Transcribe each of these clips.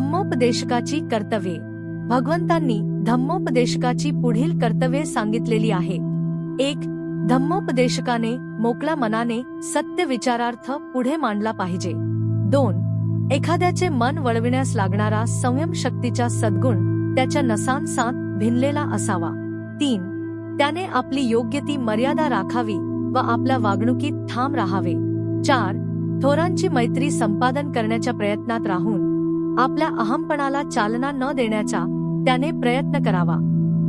धम्मोपदेशकाची कर्तव्ये. भगवंतांनी धम्मोपदेशकाची पुढील कर्तव्ये सांगितलेली आहे एक धम्मोपदेशकाने मोकळ्या मनाने सत्य विचारार्थ पुढे मांडला पाहिजे. दोन एखाद्याचे मन वळविण्यास लागणारा संयम शक्तीचा सद्गुण त्याच्या नसांसात भिनलेला असावा. तीन त्याने आपली योग्य ती मर्यादा राखावी व आपल्या वागणुकीत ठाम राहावे. चार थोरांची मैत्री संपादन करण्याच्या प्रयत्नात राहून आपल्या अहमपणाला चालना न देण्याचा त्याने प्रयत्न करावा.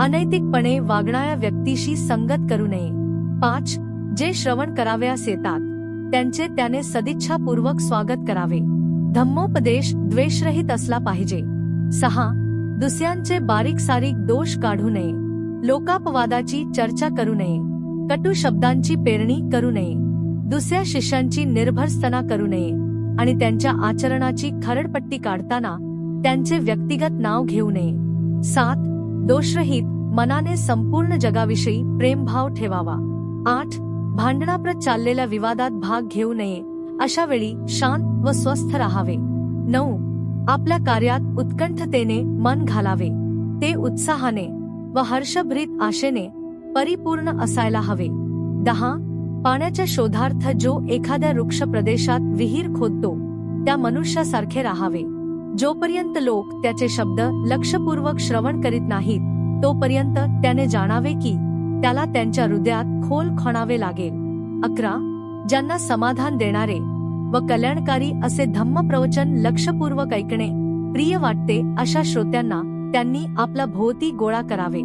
अनैतिकपणे वागणाऱ्या व्यक्तीशी संगत करू नये. पाच जे श्रवण करावयास येतात त्यांचे त्याने सदिच्छापूर्वक स्वागत करावे. धम्मोपदेश द्वेषरहित असला पाहिजे. सहा दुसऱ्यांचे बारीक सारीक दोष काढू नये. लोकापवादाची चर्चा करू नये. कटू शब्दांची पेरणी करू नये. दुसऱ्या शिष्यांची निर्भरस्तना करू नये. आणि त्यांच्या आचरणाची खरडपट्टी काढताना त्यांचे व्यक्तिगत नाव घेऊ नये. सात दोषरहित मनाने संपूर्ण जगाविषयी प्रेमभाव ठेवावा. आठ भांडणाप्रत चाललेल्या विवादात भाग घेऊ नये. अशा वेळी शांत व स्वस्थ राहावे. नऊ आपल्या कार्यात उत्कंठतेने मन घालावे. ते उत्साहाने व हर्षभरीत आशेने परिपूर्ण असायला हवे. दहा पाण्याच्या शोधार्थ जो एखाद्या वृक्ष प्रदेशात विहीर खोदतो त्या मनुष्यासारखे राहावे. जोपर्यंत लोक त्याचे शब्द लक्षपूर्वक श्रवण करीत नाहीत तोपर्यंत त्याने जाणावे की त्याला त्यांच्या हृदयात खोल खणावे लागेल. अकरा. ज्यांना समाधान देणारे व कल्याणकारी असे धम्म प्रवचन लक्षपूर्वक ऐकणे प्रिय वाटते अशा श्रोत्यांना त्यांनी आपला भोवती गोळा करावे.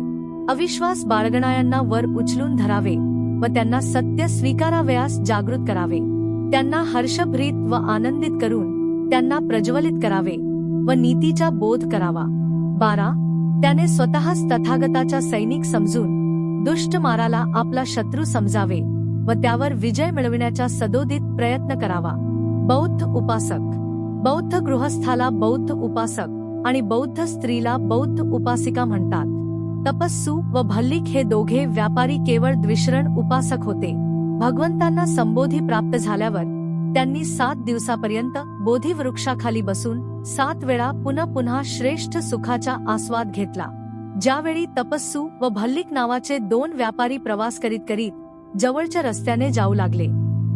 अविश्वास बाळगणाऱ्यांना वर उचलून धरावे. व त्यांना सत्य स्वीकारावयास जागृत करावे. त्यांना हर्षभरीत व आनंदित करून त्यांना प्रज्वलित करावे व नीतीचा बोध करावा. बारा त्याने स्वतःच तथागताचा सैनिक समजून दुष्ट माराला आपला शत्रू समजावे व त्यावर विजय मिळविण्याचा सदोदित प्रयत्न करावा. बौद्ध उपासक बौद्ध गृहस्थाला बौद्ध उपासक आणि बौद्ध स्त्रीला बौद्ध उपासिका म्हणतात. तपस्सू व भल्लिक हे दोघे व्यापारी केवळ द्विशरण उपासक होते. भगवंतांना संबोधी प्राप्त झाल्यावर त्यांनी सात दिवसापर्यंत बोधीवृक्षाखाली बसून सात वेळा पुन्हा पुन्हा श्रेष्ठ सुखाचा आस्वाद घेतला. ज्यावेळी तपस्सू व भल्लिक नावाचे दोन व्यापारी प्रवास करीत करीत जवळच्या रस्त्याने जाऊ लागले.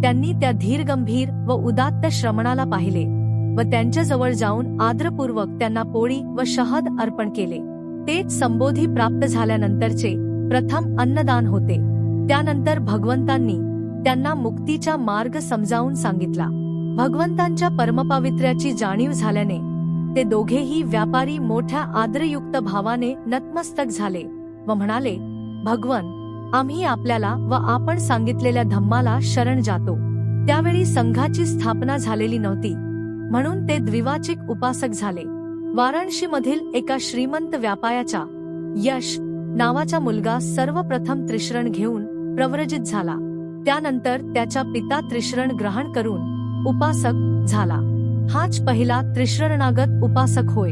त्यांनी त्या धीरगंभीर व उदात्त श्रमणाला पाहिले व त्यांच्याजवळ जाऊन आदरपूर्वक त्यांना पोळी व शहद अर्पण केले. तेच संबोधी प्राप्त झाल्यानंतरचे प्रथम अन्नदान होते. त्यानंतर भगवंतांनी त्यांना मुक्तीचा मार्ग समजावून सांगितला. भगवंतांच्या परमपावित्र्याची जाणीव झाल्याने ते दोघेही व्यापारी मोठ्या आदरयुक्त भावाने नतमस्तक झाले व म्हणाले भगवन आम्ही आपल्याला व आपण सांगितलेल्या धम्माला शरण जातो. त्यावेळी संघाची स्थापना झालेली नव्हती. म्हणून ते द्विवाचिक उपासक झाले. वाराणशीमधील एका श्रीमंत व्यापायाचा यश नावाचा मुलगा सर्वप्रथम त्रिशरण घेऊन प्रव्रजित झाला. त्यानंतर त्याच्या पिता त्रिशरण ग्रहण करून उपासक झाला. हाच पहिला त्रिशरणागत उपासक होय.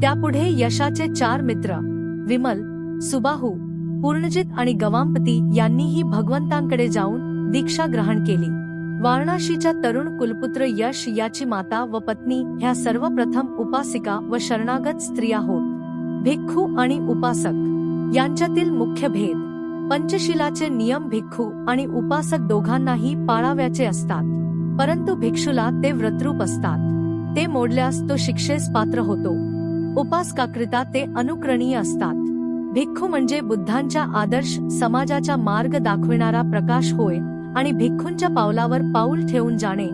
त्यापुढे यशाचे चार मित्र विमल सुबाहू पूर्णजित आणि गवांपती यांनीही भगवंतांकडे जाऊन दीक्षा ग्रहण केली. वारणाशीच्या तरुण कुलपुत्र यश याची माता व पत्नी ह्या सर्वप्रथम उपासिका व शरणागत स्त्रिया होत. भिक्खू आणि उपासक. यांच्यातील मुख्य भेद. पंचशिलाचे नियम भिक्खू आणि उपासक दोघांनाही पाळाव्याचे असतात. परंतु भिक्षूला ते व्रतरूप असतात. ते मोडल्यास तो शिक्षेस पात्र होतो. उपासकाकरिता ते अनुकरणीय असतात. भिक्खू म्हणजे बुद्धांच्या आदर्श समाजाचा मार्ग दाखविणारा प्रकाश होय. आणि भिक्खूंच्या पावलावर पाऊल ठेवून जाणे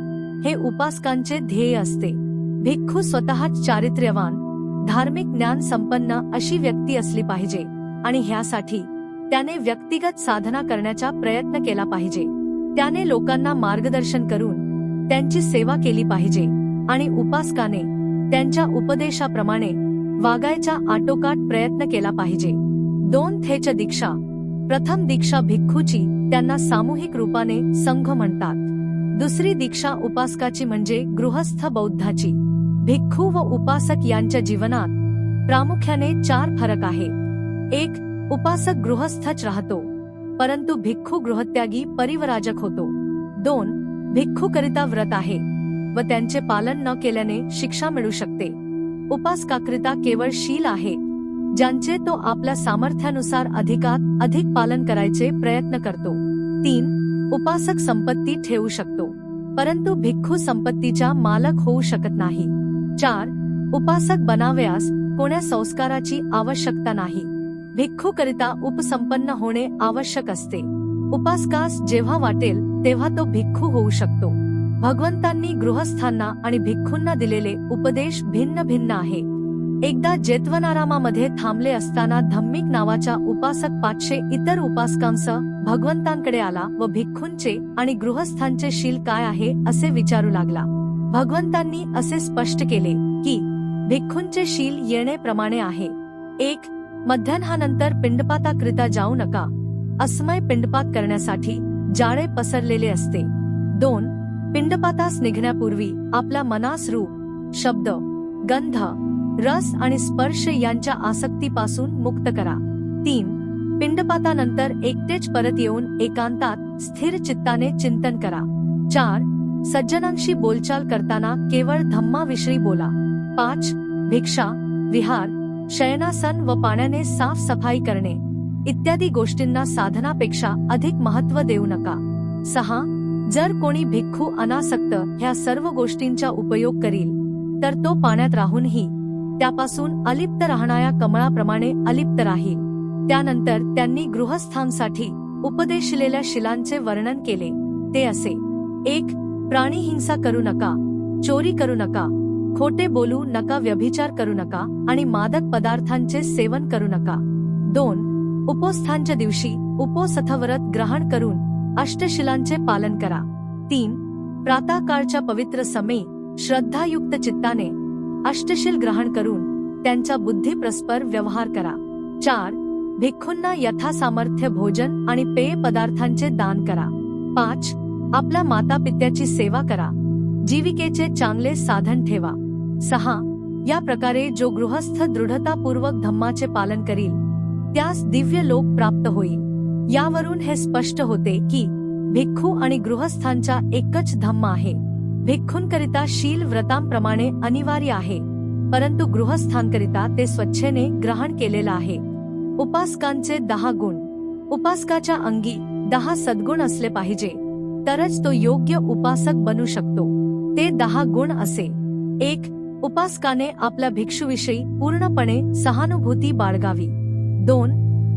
हे उपासकांचे ध्येय असते. भिक्खू स्वतःच चारित्र्यवान धार्मिक ज्ञान संपन्न अशी व्यक्ती असली पाहिजे आणि ह्यासाठी त्याने व्यक्तिगत साधना करण्याचा प्रयत्न केला पाहिजे. त्याने लोकांना मार्गदर्शन करून त्यांची सेवा केली पाहिजे आणि उपासकाने त्यांच्या उपदेशाप्रमाणे वागायचा आटोकाट प्रयत्न केला पाहिजे. दोन थेच दीक्षा प्रथम दीक्षा भिक्खूची त्यांना सामूहिक रूपाने संघ म्हणतात. दुसरी दीक्षा उपासकाची म्हणजे गृहस्थ बौद्धाची. भिक्खू व उपासक यांच्या जीवनात प्रामुख्याने चार फरक आहे. एक उपासक गृहस्थच राहतो परंतु भिक्खू गृहत्यागी परिवराजक होतो. दोन भिक्खू करिता व्रत आहे व त्यांचे पालन न केल्याने शिक्षा मिळू शकते. उपासकाकरिता केवळ शील आहे. ज्यांचे तो आपल्या सामर्थ्यानुसार अधिकात अधिक पालन करायचे प्रयत्न करतो. तीन उपासक संपत्ती ठेवू शकतो. परंतु भिक्खू संपत्तीचा मालक होऊ शकत नाही. चार उपासक बनावयास कोण्या संस्काराची आवश्यकता नाही. भिक्खूकरिता उपसंपन्न होणे आवश्यक असते. उपासकास जेव्हा वाटेल तेव्हा तो भिक्खू होऊ शकतो. भगवंतांनी गृहस्थांना आणि भिक्खूंना दिलेले उपदेश भिन्न भिन्न आहे. एकदा जेतवनारामामध्ये थांबले असताना धम्मिक नावाचा उपासक पाचशे इतर उपासकांसह भगवंतांकडे आला व भिक्खूंचे आणि गृहस्थांचे शील काय आहे असे विचारू लागला. भगवंतांनी असे स्पष्ट केले की भिक्खूंचे शील येणेप्रमाणे आहे. एक मध्यान्हानंतर पिंडपाताकरिता जाऊ नका. अस्मय पिंडपात करण्यासाठी जाळे पसरलेले असते. दोन पिंडपातास निघण्यापूर्वी आपल्या मनास रूप शब्द गंध रस आणि स्पर्श यांच्या आसक्तीपासून मुक्त करा. तीन पिंडपातानंतर एकटेच परत येऊन एकांतात स्थिर चित्ताने चिंतन करा. चार सज्जनांशी बोलचाल करताना केवळ धम्माविषयी बोला. पाच भिक्षा विहार शयनासन व पाण्याने साफ सफाई करणे. इत्यादी गोष्टींना साधनापेक्षा अधिक महत्त्व देऊ नका. सहा जर कोणी भिक्खू अनासक्त ह्या सर्व गोष्टींचा उपयोग करील तर तो पाण्यात राहूनही त्यापासून अलिप्त राहणाऱ्या कमळाप्रमाणे अलिप्त राहील. त्यानंतर त्यांनी गृहस्थांसाठी उपदेशिलेल्या शिलांचे वर्णन केले. ते असे. एक प्राणी हिंसा करू नका. चोरी करू नका. खोटे बोलू नका. व्यभिचार करू नका. आणि मादक पदार्थांचे सेवन करू नका. दोन उपोस्थांच्या दिवशी उपोसथव्रत ग्रहण करून अष्टशिलांचे पालन करा. तीन प्रातःकाळच्या पवित्र समे श्रद्धायुक्त चित्ताने अष्टशील ग्रहण करून त्यांचा बुद्धी प्रस्पर व्यवहार करा. चार भिक्खूंना यथासामर्थ्य भोजन आणि पेय पदार्थांचे दान करा. पाच आपल्या माता पित्याची सेवा करा. जीविकेचे चांगले साधन ठेवा. सहा या प्रकारे जो गृहस्थ दृढतापूर्वक धम्माचे पालन करील त्यास दिव्य लोक प्राप्त होईल. यावरून हे स्पष्ट होते की भिक्खू आणि गृहस्थांचा एकच धम्म आहे. भिक्खूंकरिता शील व्रतांप्रमाणे अनिवार्य आहे परंतु गृहस्थांकरिता ते स्वच्छेने ग्रहण केलेलं आहे. उपासकांचे दहा गुण. उपासकाच्या अंगी दहा सद्गुण असले पाहिजे तरच तो योग्य उपासक बनू शकतो. ते दहा गुण असे. एक उपासकाने आपल्या भिक्षूविषयी पूर्णपणे सहानुभूती बाळगावी. दोन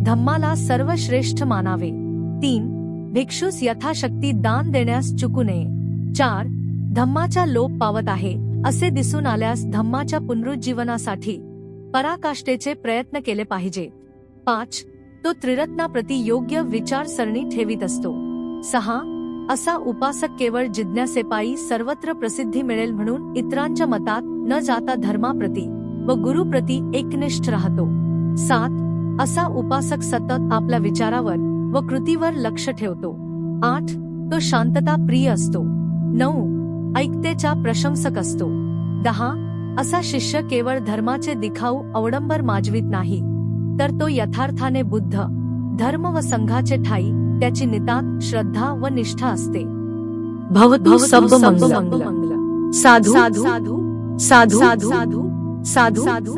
धम्माला सर्वश्रेष्ठ मानावे. तीन भिक्षूस यथाशक्ती दान देण्यास चुकू नये. चार धम्माचा लोप पावत आहे असे दिसून आल्यास धम्माच्या पुनरुज्जीवनासाठी पराकाष्ठेचे प्रयत्न केले पाहिजे. पाच तो त्रिरत्नाप्रती योग्य विचारसरणी ठेवीत असतो. सहा असा उपासक केवळ जिज्ञासेपायी सर्वत्र प्रसिद्धी मिळेल म्हणून इतरांच्या मतात न जाता धर्माप्रती व गुरुप्रती एकनिष्ठ राहतो. सात असा उपासक सतत आपल्या विचारावर व कृतीवर लक्ष ठेवतो. आठ तो शांतता प्रिय असतो. नऊ ऐकतेचा प्रशंसक असतो. दहा असा शिष्य केवळ धर्माचे दिखाऊ अवडंबर माजवीत नाही तर तो यथार्थाने बुद्ध धर्म व संघाचे ठाई त्याची नितांत श्रद्धा व निष्ठा असते. भवतु सब मंगल. मंगल. साधु साधु साधु साधु साधु